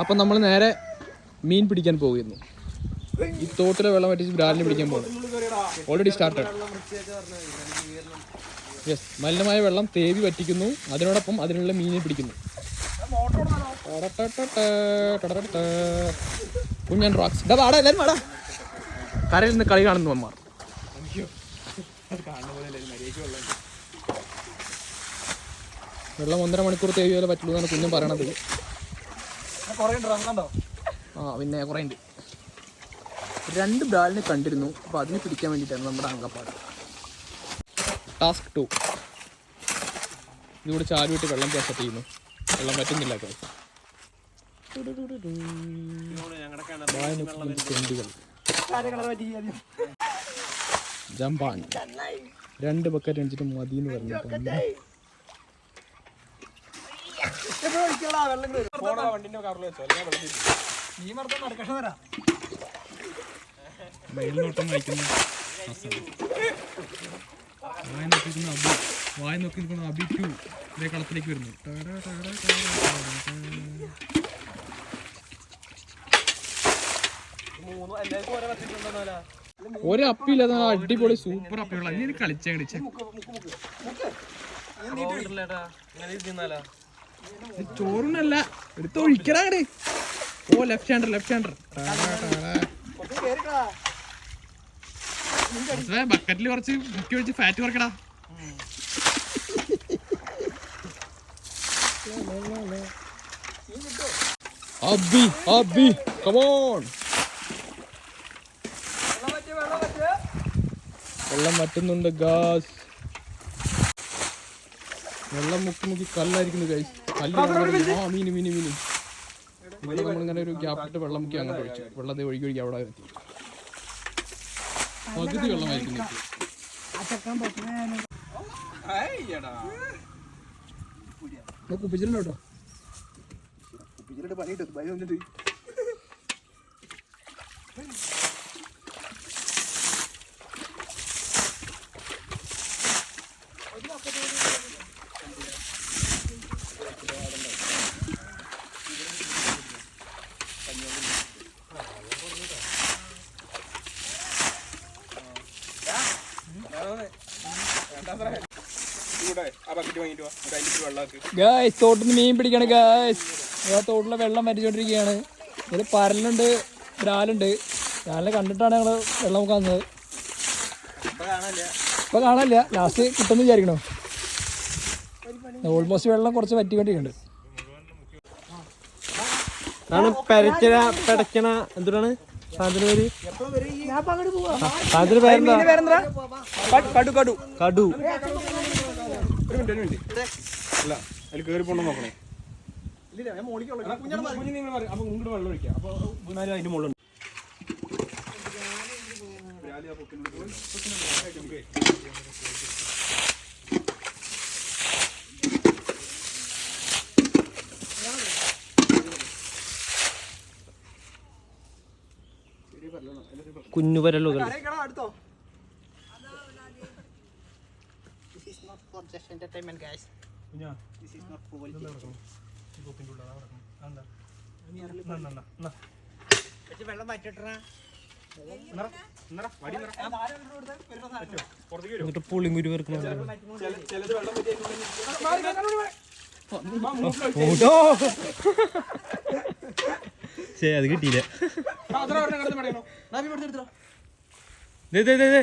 അപ്പം നമ്മൾ നേരെ മീൻ പിടിക്കാൻ പോകുന്നു. ഈ തോട്ടിലെ വെള്ളം വറ്റിച്ച് ബ്രാലിനെ പിടിക്കാൻ പോകുന്നു. ഓൾറെഡി സ്റ്റാർട്ടഡ് യെസ് മലിനമായ വെള്ളം തേവി വറ്റിക്കുന്നു. അതിനോടൊപ്പം അതിനുള്ള മീനിനെ പിടിക്കുന്നു. കുഞ്ഞൻ റോക്സ് കരയിൽ നിന്ന് കളി കാണുന്നു അമ്മ. വെള്ളം ഒന്നര മണിക്കൂർ തേവി വരെ പറ്റുള്ളൂ എന്നാണ് കുഞ്ഞൻ പറയണത്. ആ പിന്നെ കുറേ ഉണ്ട് രണ്ട് ബ്രാലിനെ കണ്ടിരുന്നു അപ്പോൾ അതിനെ പിടിക്കാൻ വേണ്ടിയിട്ടാണ് നമ്മുടെ അങ്കപ്പാട്. ടാസ്ക് ടു ഇതിവിടെ ചാലുവിട്ട് വെള്ളം സെറ്റ് ചെയ്യുന്നു. വെള്ളം പറ്റുന്നില്ല ജമ്പാൻ. രണ്ട് ബക്കറ്റ് അടിച്ചിട്ട് മതി എന്ന് വായിക്കുന്നു വായ നോക്കി നിൽക്കുന്ന അബി. വായ നോക്കി നിൽക്കുന്ന അബി ടു. ഇതേ കളത്തിലേക്ക് വരുന്നു. ഒരു അപ്പിയില്ലാതെ നല്ല അടിപൊളി സൂപ്പർ അപ്പിയുള്ള ഇനി കളിച്ചാ കളിച്ച. ചോറിനല്ല എടുത്ത് ഒഴിക്കടാ ഓ ലെഫ്റ്റ് ഹാൻഡർ ലെഫ്റ്റ് ഹാൻഡർ ബക്കറ്റിൽ കുറച്ച് മുക്കി വെച്ച് ഫാറ്റ് കുറക്കടാ. അബി അബി കമോൺ വെള്ളം വറ്റുന്നുണ്ട് ഗാസ് വെള്ളം മുക്കി മുക്കി കല്ലായിരിക്കുന്നു ഗൈസ് മീന് മീന് മീന്. ഇവിടെ നമ്മളിങ്ങനെ ഒരു ഗ്യാപ്പിട്ട് വെള്ളം മുക്കി അങ്ങോട്ട് ഒഴിച്ചു വെള്ളത്തെ ഒഴുകി ഒഴുകി അവിടെ എത്തി. പകുതി വെള്ളമായിരിക്കും കുപ്പിച്ചിട്ടുണ്ടോ കേട്ടോ ഗായ്സ് തോട്ടിൽ നിന്ന് മീൻ പിടിക്കണം ഗായ്സ് ആ തോട്ടിലെ വെള്ളം വരച്ചുകൊണ്ടിരിക്കുകയാണ് ഇതിൽ പരലുണ്ട് ഒരാളുണ്ട് ഞാനെ കണ്ടിട്ടാണ് ഞങ്ങൾ വെള്ളം കാണുന്നത് ഇപ്പൊ കാണാനില്ല. ലാസ്റ്റ് കിട്ടുമെന്ന് വിചാരിക്കണോ. ഓൾമോസ്റ്റ് വെള്ളം കുറച്ച് വറ്റിക്കൊണ്ടിരിക്കുന്നുണ്ട്. പെരച്ചന പെടക്കണ പേര്? പേരെന്താ? കടു കടു. കടു. മിനിറ്റ് അല്ല അതിൽ കയറി പോകണം നോക്കണേ. കുഞ്ഞ് നിങ്ങൾ പറയും അപ്പൊ ഇങ്ങോട്ട് വെള്ളം ഒഴിക്കാം. അപ്പൊ മൂന്നാൽ അതിന്റെ മുകളിലുണ്ട് കുഞ്ഞു പരലുകൾ അടുത്തോ? കുഞ്ഞാ എന്നിട്ട് പുളിയും കുരു വെറുക്കണം ശരി അത് കിട്ടിയില്ല. ദേ, ദേ, ദേ, ദേ.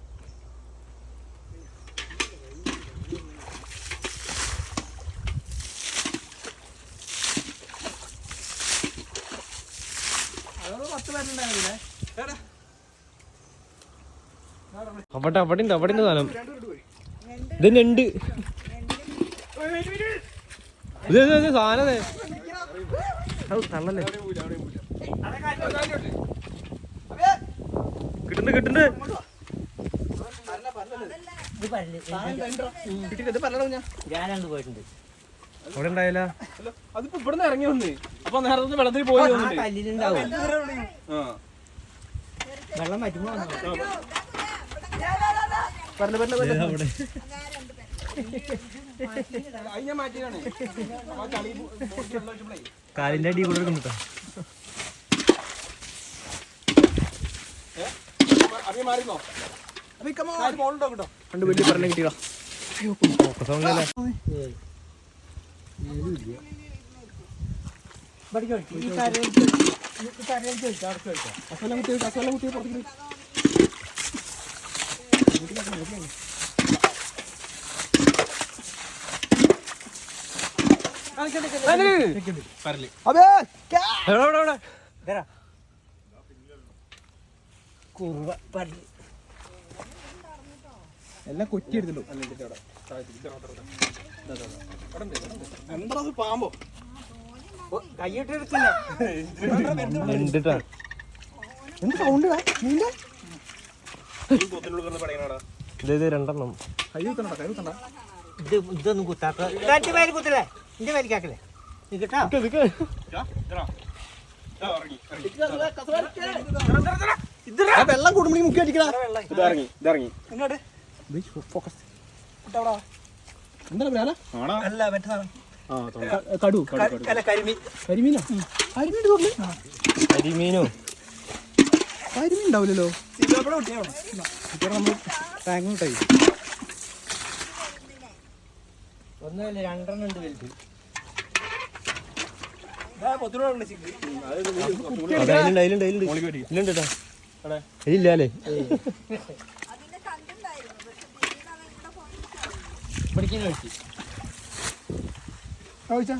അവിടെ അവിടെ ഉണ്ട് അവിടെ ഉണ്ട് സാധനം. ഇത് ഞണ്ട്. ഇത് ഇത് ഇത് സാധനം ദേ. ഔ, തള്ളല്ലേ? കിട്ടുന്നുണ്ട് കിട്ടുന്നുണ്ട്. അവിടെ ഉണ്ടായില്ല. അതിപ്പോ ഇവിടുന്ന് ഇറങ്ങി വന്ന്. അപ്പൊ നേരത്തെ വെള്ളത്തിൽ പോയി വെള്ളം പറ്റുമ്പോ പറഞ്ഞു പറഞ്ഞു ഒഴിച്ചപ്പോഴേ കാലിന്റെ അടി കൂടെ എടുക്കുന്നു കേട്ടോ രണ്ട് വലിയ പറഞ്ഞ കിട്ടിയതാ ഫോക്കസ് ആവുന്നില്ലല്ലേ ഈ കരയിൽ ഈ കരയിൽ ചോദിച്ചു അവിടെ ചോദിക്കാം? കസല കുട്ടിയെ കസല കുട്ടിയെ പുറത്തേക്ക് പരൽ എവിടെ, എവിടെ, എവിടെ? ഇതരാ കുറുവ പല്ലി എല്ലാം കൊച്ചി എടുത്തിട്ടു എന്താ അത് പാമ്പോ കൈയിട്ടെടുത്തില്ല. എന്ത് സൗണ്ട് നിന്റെ ഇത് ഇത് രണ്ടെണ്ണം. ഇത് ഇതൊന്നും കുത്താത്ത എന്റെ പേര് കുത്തില്ലേ? പേരിക്കാക്കല്ലേ വെള്ളം കൂടുമ്പോ മുക്കി അടിക്കടാ. ഇതറങ്ങി ഇതറങ്ങി ഫോക്കസ് അല്ല മറ്റേ കടു കടു അല്ല കരിമീൻ. കരിമീനാ? കരിമീൻ തോന്നില്ല കരിമീനോ. കരിമീൻ ഉണ്ടാവില്ലല്ലോ. നമ്മൾ ടാങ്ക് കിട്ടായി ഒന്നുമില്ല രണ്ടെണ്ണം ഉണ്ട് വലുത്.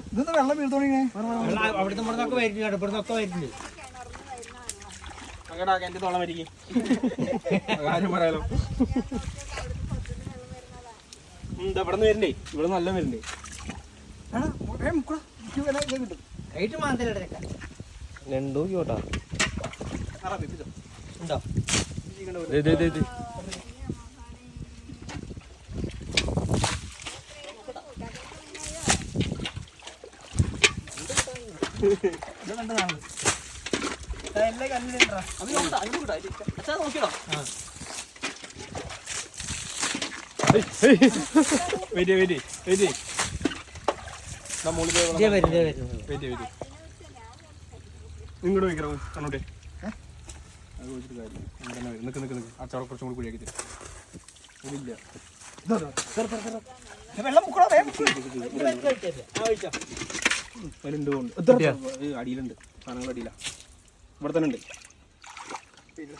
ഇതൊന്ന് വെള്ളം വീഴ്ത്തോണിങ്ങനെ അവിടുത്തെ ഇവിടുന്നൊക്കെ വരുന്നുണ്ട് ഇവിടുന്നൊക്കെ വരുന്നുണ്ട് അങ്ങടാ എന്റെ തോളം വരികെ. കാര്യം പറയാലോ ഇവിടെ നിന്ന് വരണ്ടേ? ഇവിടെ നല്ല വരണ്ടേ? രണ്ടോ കേട്ടാ. ഉണ്ടോ? വെയിറ്റ് വരും കണ്ണോട്ടെ അത് ചോദിച്ചിട്ട് കാര്യം ആ ചവറ കുറച്ചും കൂടി കുഴിയാക്കി തരും ഇതില്ല അതിലുണ്ട് കൊണ്ട് അടിയിലുണ്ട്. സാധനങ്ങൾ അടിയില. ഇവിടെ തന്നെ ഉണ്ട്. ഇത്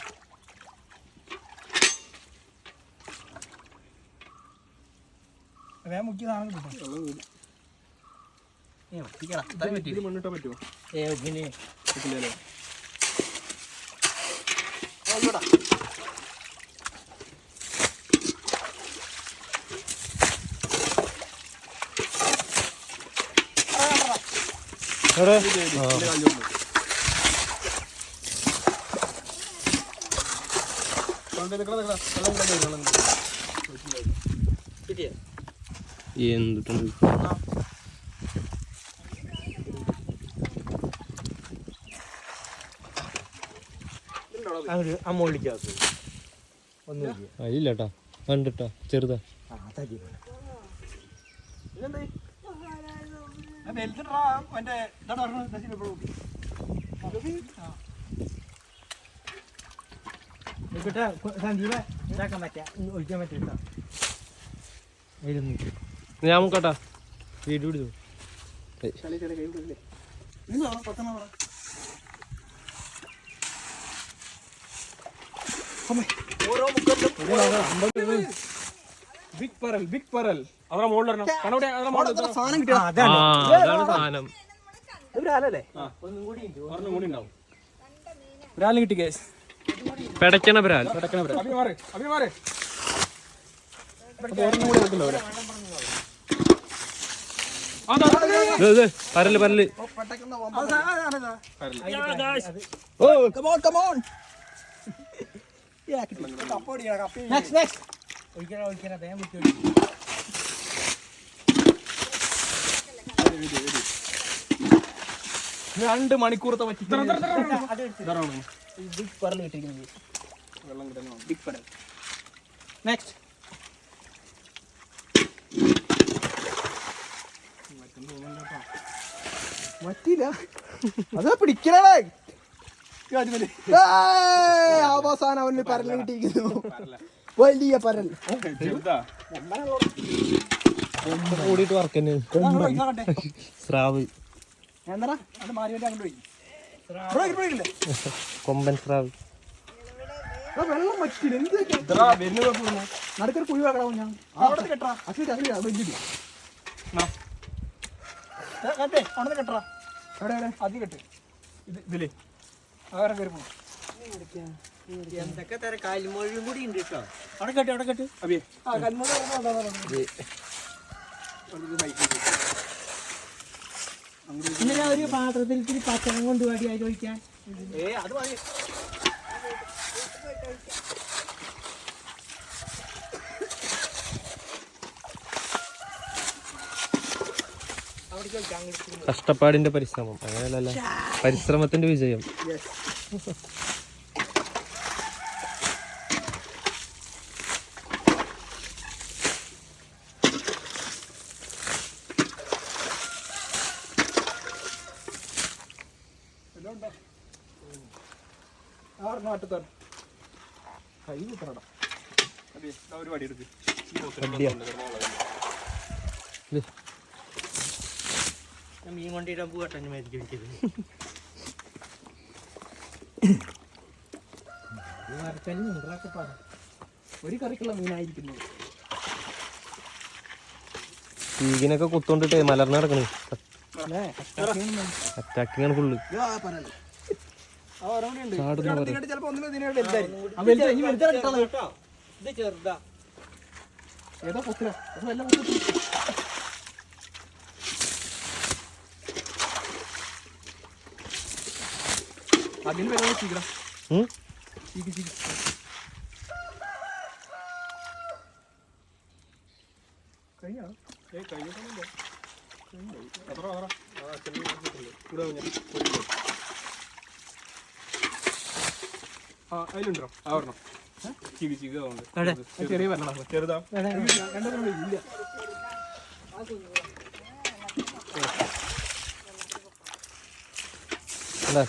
മണ്ണിട്ടാ പറ്റുമോ ഏ പിന്നെ പറ്റില്ലല്ലേ എവിടെ ഇതിന്റെ കാലിലുണ്ട്. കൊണ്ട് നിക്കടാ, നിക്കടാ. വെള്ളം കൊണ്ടുവന്ന് വെള്ളം കൊണ്ടുവന്ന്. കിട്ടിയോ എന്തിട്ടുണ്ട് അങ്ങോട്ട് മുകളിലേക്ക് ഒന്നുമില്ല അതില്ല കേട്ടാ കണ്ടിട്ടാ ചെറുതാ ആ തടി നിൽക്കട്ടെ സന്ദീപ ഇതാക്കാൻ പറ്റാ ഒഴിക്കാൻ പറ്റില്ല ഞാൻ നോക്കട്ടാ വീട് വിടല്ലേ. ബിഗ് പരൽ ബിഗ് പരൽ അവരുടെ മുകളിൽ സാധനം കിട്ടിയ? സാധനം. ഒന്നും കൂടി ഉണ്ട് ഒരെണ്ണം കൂടി ഉണ്ടാവും. ഒരാളിന് കിട്ടി കേസ് പെടക്കണ ഒരെണ്ണം കൂടി അവരെ. പരൽ പരൽ. നെക്സ്റ്റ് നെക്സ്റ്റ് വേഗം മുറ്റി രണ്ട് മണിക്കൂറത്തെ പറ്റി. ബിഗ് പറൽ കിട്ടിയിരിക്കുന്നത് വെള്ളം കിട്ടുന്ന ബിഗ് പറൽ നെക്സ്റ്റ് പറ്റിയില്ല. അതാ പിടിക്കണേ അവസാനം അവന് പരൽ കിട്ടിയിരിക്കുന്നു. വലിയ പരൽ കൂടിയിട്ട് വർക്ക് തന്നെ സ്രാവ്. എന്താ അത് മാറി അങ്ങോട്ട് പോയി. കൊമ്പൻ സ്രാവ് വെള്ളം പറ്റില്ല എന്ത് നടുക്കൊരു കുഴി വെക്കണം ഞാൻ? അവിടെ കെട്ടാ അശ്വതി അശ്വതി അത് വെച്ചിട്ട് കട്ടെ അവിടെ കെട്ടാ എവിടെ എവിടെ? അത് കെട്ട്. ഇത് ഇതിലേ. അവരെ കയറി പോകും എന്തൊക്കെ തര കാൽമൊഴിയും കൂടി ഉണ്ട് കേട്ടോ. അവിടെ കെട്ടി അവിടെ കെട്ടി. അബിയെ. ആ കന്മൂല ഞാൻ ഒരു പാത്രത്തിൽ ഇത്തിരി പച്ചളം കൊണ്ട് വേടിയായി ചോദിക്കാൻ ഏ അത് മതി. കഷ്ടപ്പാടിന്റെ പരിശ്രമം. അങ്ങനെയല്ല പരിശ്രമത്തിന്റെ വിജയം. കൈ ഇതാ ഒരു വടി എടുക്ക്. മീൻ കൊണ്ടിടാൻ പോകട്ടെ എന്നെ മേടിച്ച് ഒരു കറിക്കുള്ള മീനായിരിക്കുന്നു. ചീകിനൊക്കെ കുത്തോണ്ടിട്ടേ മലർന്ന് കിടക്കണേ. അല്ലേ? അറ്റാക്കിങ് ആണ് ഫുള്ള് ഏതോ അത് വല്ല പൊത്തി അതിന് വരുന്നത് ചീക്കടാ? ചീക്ക് ചീക്ക് കഴിഞ്ഞോ? ഏ അത്ര ആ ചെറിയ ഇവിടെ വന്ന് ആ അതിലുണ്ടോ ആ ഒരെണ്ണം. ചീകി ചീകി അതുകൊണ്ട് എവിടെ? ചെറിയ വരണം ചെറുതാ? രണ്ടെണ്ണം ഇല്ല. അല്ല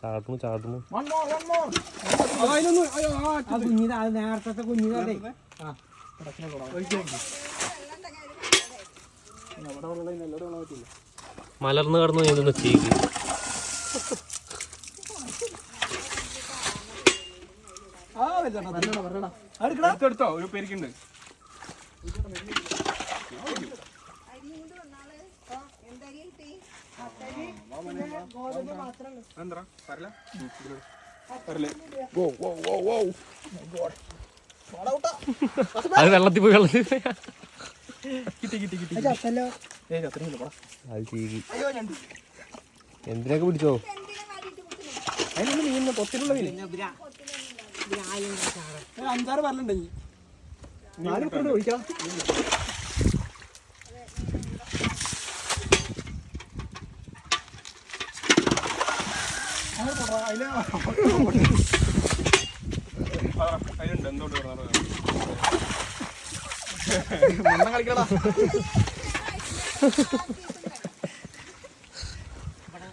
ചാടുന്നു ചാടുന്നു. കുഞ്ഞിതാ നേരത്തെ കുഞ്ഞിതാ ആ മലർന്ന് കടന്നു നീന്തുന്ന ചീക് ആ വലുതാ വരണടാ വരണടാ അടുക്കടാ എടുത്തോ ഒരു പേരിക്കുണ്ട്. എന്താ പറല അത് വെള്ളത്തിൽ പോയി വെള്ളത്തിൽ പോയി. എന്തിനൊക്കെ പിടിച്ചോ? അതിനൊന്നും നീ പൊത്തിലുള്ള മീൻ അഞ്ചാറ് പറഞ്ഞിട്ടുണ്ടെങ്കിൽ ഒഴിക്കാം. മണ്ണം കളിക്കടാ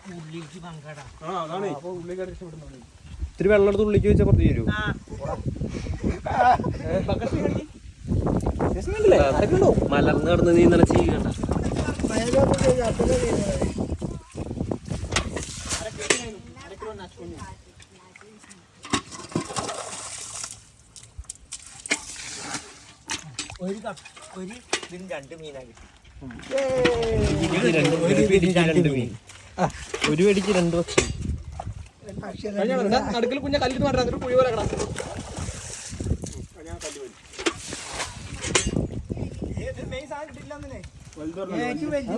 ഉള്ളിലേക്ക് പങ്കടാ ആ അതാണ്. അപ്പൊ ഉള്ളി കയറി രക്ഷപ്പെടുന്നു ഇത്തിരി വെള്ളം എടുത്ത് ഉള്ളിക്ക് വെച്ചാൽ കുറച്ച് തരൂ മലർന്ന് കടന്ന് ഒരു കപ്പ് ഒരു ഇതിന് രണ്ട് മീനാ കിട്ടി. രണ്ട് ഒരു വെടിക്ക് രണ്ട് മീൻ. ഒരു വെടിക്ക് രണ്ട് പക്ഷി നടുക്കൽ കുഞ്ഞ കല്ലിട്ട് മാറ്റാ കുഴി പോലെ കിടാ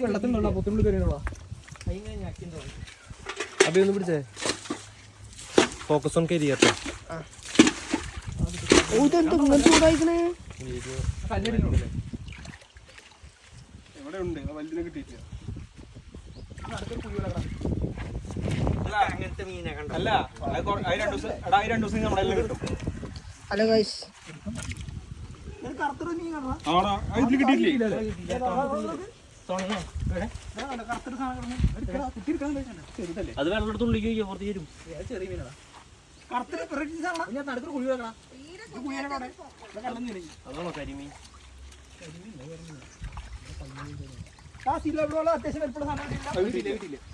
വെള്ളത്തിലുള്ള പൊത്തിനുള്ളിൽ കയറിയുള്ള അഭി ഒന്ന് പിടിച്ചേ. ഫോക്കസ് ഓൺ കരിയർ ഇവിടെ ഉണ്ട് ആ വലുതിനെ കിട്ടിയിട്ടില്ല. അങ്ങനത്തെ മീനെ കണ്ടോ അല്ല അത് വെള്ളത്തുള്ളി രണ്ട് ദിവസം എടാ അത് രണ്ട് ദിവസം നമ്മുടെ എല്ലാം കിട്ടും. ഹലോ ഗൈസ് അത് പുറത്തേക്ക് വരും. അതാണോ കരിമീൻ? അത്യാവശ്യം വലിപ്പമുള്ള സാധനം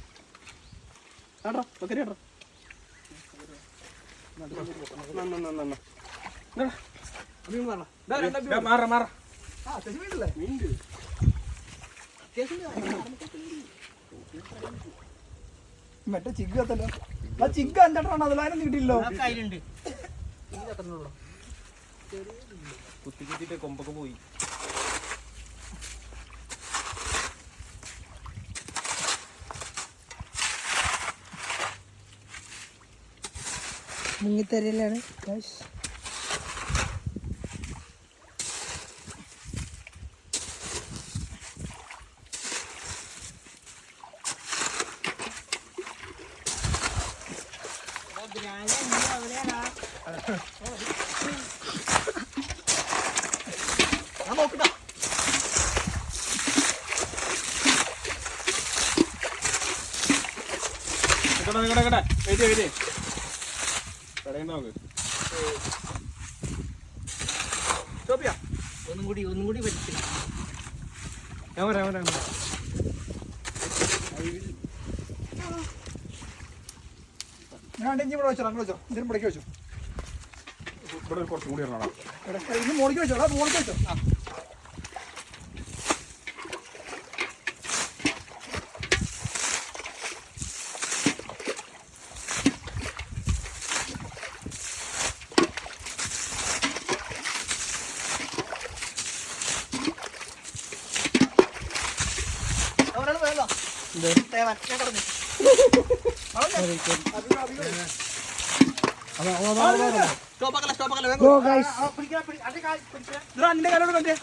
മറ്റേ ചിഗ് എത്തല്ലോ ആ ചിഗ് അഞ്ചെണ്ണം അതിലാരും കിട്ടിയില്ലോ കുത്തി കുത്തിട്ട് കൊമ്പൊക്കെ പോയി. മുങ്ങിത്തരയിലാണ്. ഗൈസ് കേട്ടോ കേട്ടോ കേട്ടോ വെയിറ്റ് നോക്ക് ഒന്നും കൂടി ഒന്നും കൂടി വലിച്ചില്ല ഞാൻ വരാം വരാം ഞാൻ ഇഞ്ചി ഇവിടെ വെച്ചോ അങ്ങോട്ട് വെച്ചോ. ഇതിന് മുടക്കി വെച്ചോ. ഇവിടെ കുറച്ചും കൂടി ഇറങ്ങണം ഇവിടെ ഇന്ന് മോളിക്ക് വെച്ചോ മോളിക്ക് വെച്ചോ. നിന്റെ കാലോട് കണ്ടേ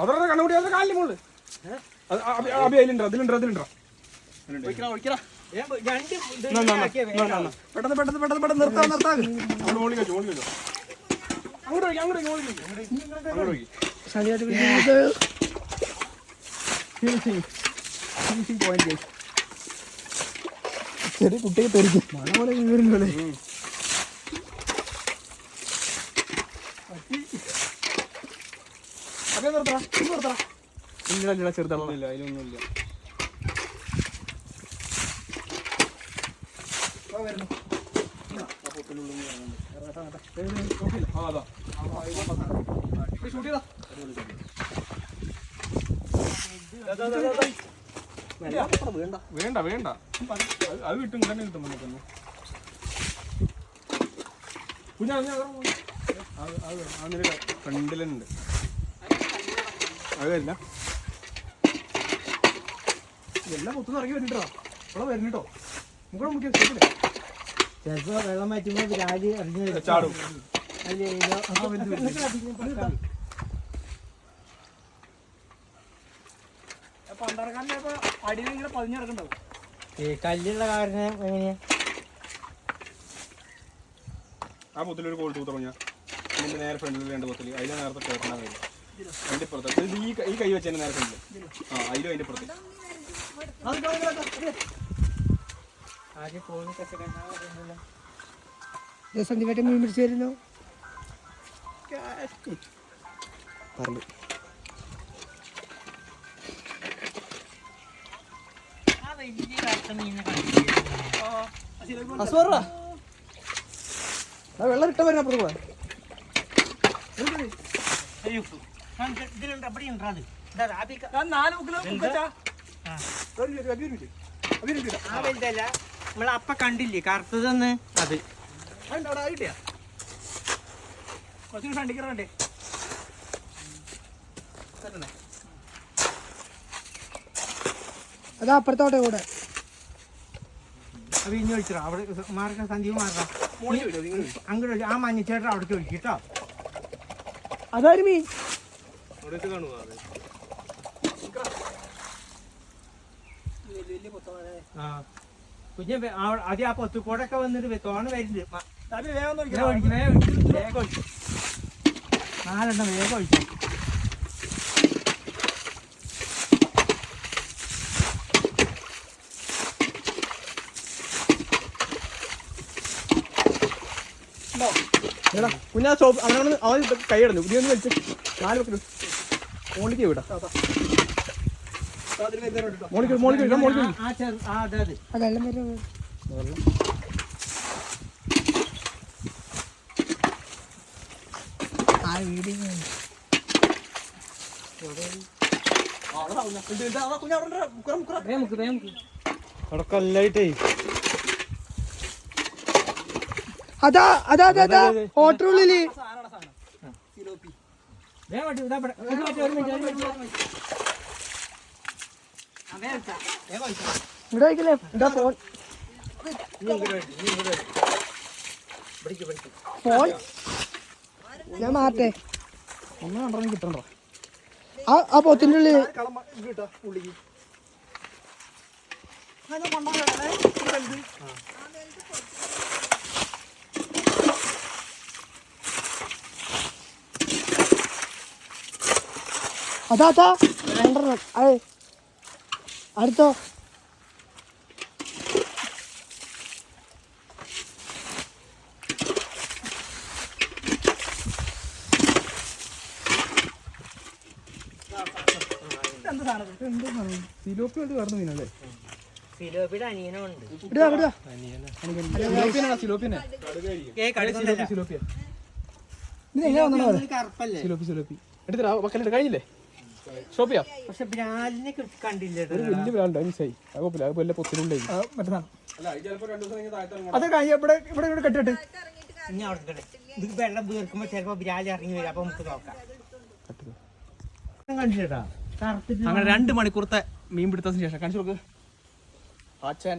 അതോടെ കണ്ണുകൂടി അതിന്റെ കാലിന് മുകളിൽ അത് അ- അബി- അബി അതിലുണ്ടോ. പെട്ടെന്ന് പെട്ടെന്ന് പെട്ടെന്ന് പെട്ടെന്ന് നിർത്താൻ നിർത്താൻ അങ്ങോട്ട് അങ്ങോട്ട് വയ്ക്കും ചെറിയ കുട്ടിയെ തെറിക്കും മഴ പോലെ വീഴുന്നല്ലേ ഇല്ല ഇല്ല ചെറുതാണ് ഇല്ല അതിലൊന്നുമില്ല ഷൂട്ട് ചെയ്താ വേണ്ട. വേണ്ട അത് കിട്ടും തന്നെ കിട്ടും നമുക്ക് തന്നെ. കുഞ്ഞാ കുഞ്ഞാ ഫ്രണ്ടിലുണ്ട്. അത് വരില്ല എല്ലാം കുത്തുന്ന ഇറങ്ങി വരുന്നുണ്ടോ ഇവിടെ വരുന്നുട്ടോ മുകളെ മുക്കിയ സ്റ്റേപ്പില്ലേ ചിലപ്പോ വെള്ളം മാറ്റുമ്പോ രാജി അറിഞ്ഞു. ചാടും. അതിൽ ഏതോ- പണ്ടറക്കാരനെ ഇപ്പൊ ഈ കല്ലുള്ള കാരണം എങ്ങനെയാ? ആ പൊത്തിലൊരു കോൾ തൂത്ത് തുടങ്ങിയ. ഇതിന്റെ നേരെ ഫ്രണ്ടിൽ രണ്ട് പൊത്തിൽ അതിലെ നേരത്തെ വരും അതിന്റെ പുറത്ത്. ഇത് ഈ കൈ- ഈ കൈ വെച്ചതിന്റെ നേരെ ഫ്രണ്ടിൽ ആ അതിലും അതിന്റെ പുറത്ത്. സന്ധ്യമായിട്ട് മീൻ പിടിച്ചു വരുന്നു. വലിയ മീനെ വെള്ളം ഇട്ട വരുന്ന അപ്പുറത്ത് കൂടെ ഇതിലുണ്ട് കണ്ടില്ലേ കറുത്തതെന്ന്? അത്. ആയിട്ടിയാ കുറച്ചും ഫ്രണ്ടിൽ അത് അപ്പുറത്തോട്ടെ കൂടെ. അത് ഇനി ഒഴിച്ചിടാം. അവിടെ മാർക്കാം സഞ്ജീവ് മാർക്കാം അങ്ങോട്ട് ആ മഞ്ഞച്ചേട്ടൻ അവിടേക്ക് ഒഴിക്കും കേട്ടോ അതാരും മീൻ? ആ. കുഞ്ഞെ വേ- ആ- ആദ്യം ആ പൊത്തുക്കോടൊക്കെ വന്നിട്ട് വേ- തോണ വരുന്നുണ്ട്. വേഗം വേഗം ഒഴിക്ക്, വേഗം ഒഴിക്ക്, വേഗം ഒഴിക്ക്. നാലെണ്ണം വേഗം ഒഴിച്ചു എടാ കുഞ്ഞാ സോപ്പ് അവനവിടെ അവൻ കൈ നീ ഒന്ന് വലിച്ച് നാല് വെക്കുന്നു മോളിക്ക് വിടാ മോളിക്ക് മോളിക്ക് വിടാം മോളിക്ക് വെള്ളം വരും. ആ വീട് അവിടെ കൊല്ലായിട്ടേ അതാ അതാ അതാ അതാ ഹോട്ടലുള്ളിൽ വേഗം ഒഴിക്ക്, ഇതാ ഇവിടെ. ഒരു മിനിറ്റ്, ഒരു മിനിറ്റ്, ഒരു മിനിറ്റ്, ഒരു മിനിറ്റ്. ആ, അതാ അതാ അതാ. ഒഴിച്ചാ. ഇവിടെ. വയ്ക്കലേ എന്താ ഫോൺ. ഫോൺ? ഞാൻ മാറട്ടെ. ഒന്നും കണ്ടോ കിട്ടണ്ടോ? ആ ആ ഉള്ളിൽ കിട്ടാ ഉള്ളിക്ക് അതാ അതാ. രണ്ടെണ്ണം അത് അടുത്തോ? കടന്നു മീനല്ലേ സിലോപ്പിയുടെ അനിയനുണ്ട് ഇടുക ഇടുക സിലോപ്പിയനാ സിലോപ്പിയനെ ഏ കടുക്കുന്നില്ല സിലോപ്പിയ. ഇത് എങ്ങനെ വന്നോ സിലോപ്പി സിലോപ്പി. എടുത്തിട്ട് കഴിഞ്ഞില്ലേ? ഷോപ്പിയാ? പക്ഷെ ബ്രാലിനെ കിട്ടി കണ്ടില്ല കേട്ടോ. ഒരു വലിയ ബ്രാൻഡ് മിസ്സായി അത് കുഴപ്പമില്ല അത് വല്ല പൊത്തിലുണ്ടായി മറ്റന്നാണ് അത് കഴിഞ്ഞ ഇവിടെ ഇവിടെ ഇവിടെ കെട്ടിട്ട് ഇനി അവിടെ കിടക്ക്. ഇത് വെള്ളം ബ്രാലി ഇറങ്ങി വരും. അപ്പോൾ നമുക്ക് നോക്കാം. കണ്ടിട്ടാ അങ്ങനെ രണ്ട് മണിക്കൂറത്തെ മീൻ പിടുത്തത്തിന് ശേഷം. കാണിച്ചു നോക്ക് ആച്ചാ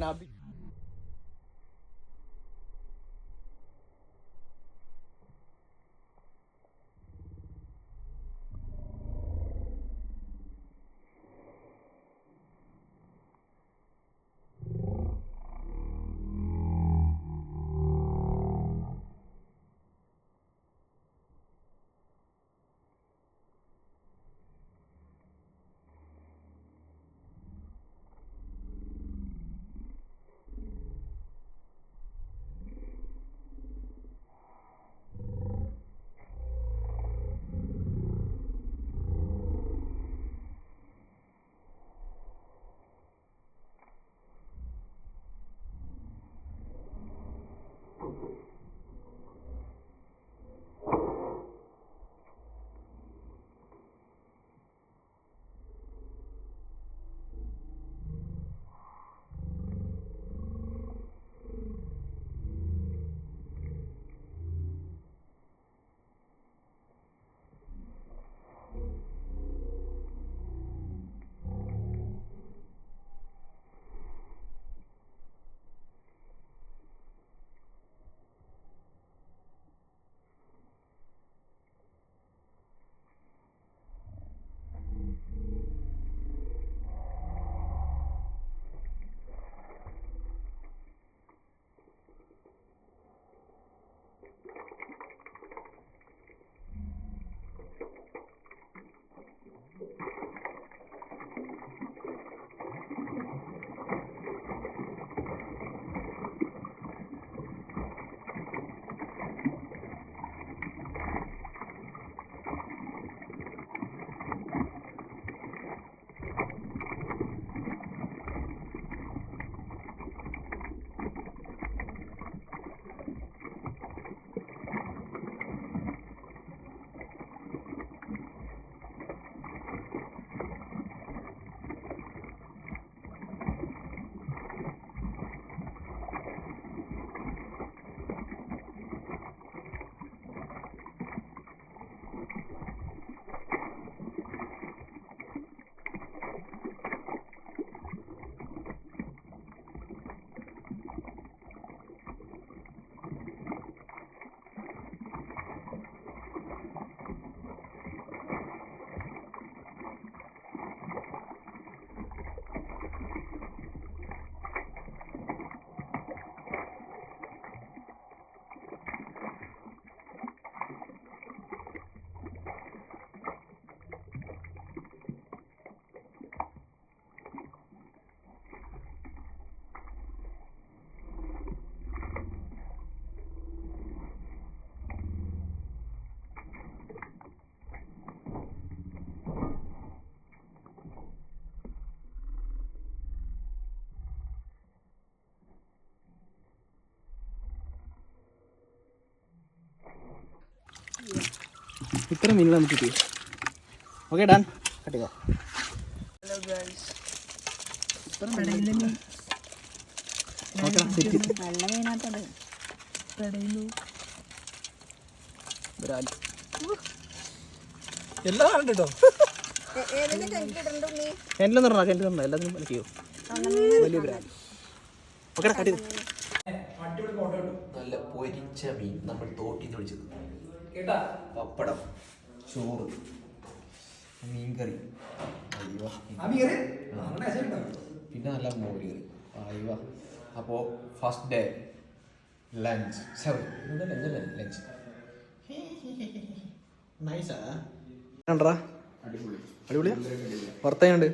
ഇത്ര മീനുകൾ നമുക്ക് കിട്ടി ഓക്കെ ഡാൻ കട്ടിക്കോ. എല്ലാം കാണുന്നുണ്ട് കേട്ടോ എല്ലാം നിർണ എന്റെ നിർണ. എല്ലാത്തിനും വലിയ ബ്രാൻഡ്. ഓക്കെ കട്ടി നല്ല പൊരിച്ച മീൻ നമ്മൾ തോട്ടി തൊളിച്ചത് കേട്ടാ? പപ്പടം ചോറ് മീൻകറി. അയ്യോ. പിന്നെ നല്ല മോര് കറി അയ്യോ അപ്പോൾ first day lunch sorry lunch lunch നൈസാ അടിപൊളി. അടിപൊളിയാ? വർത്തയുണ്ട്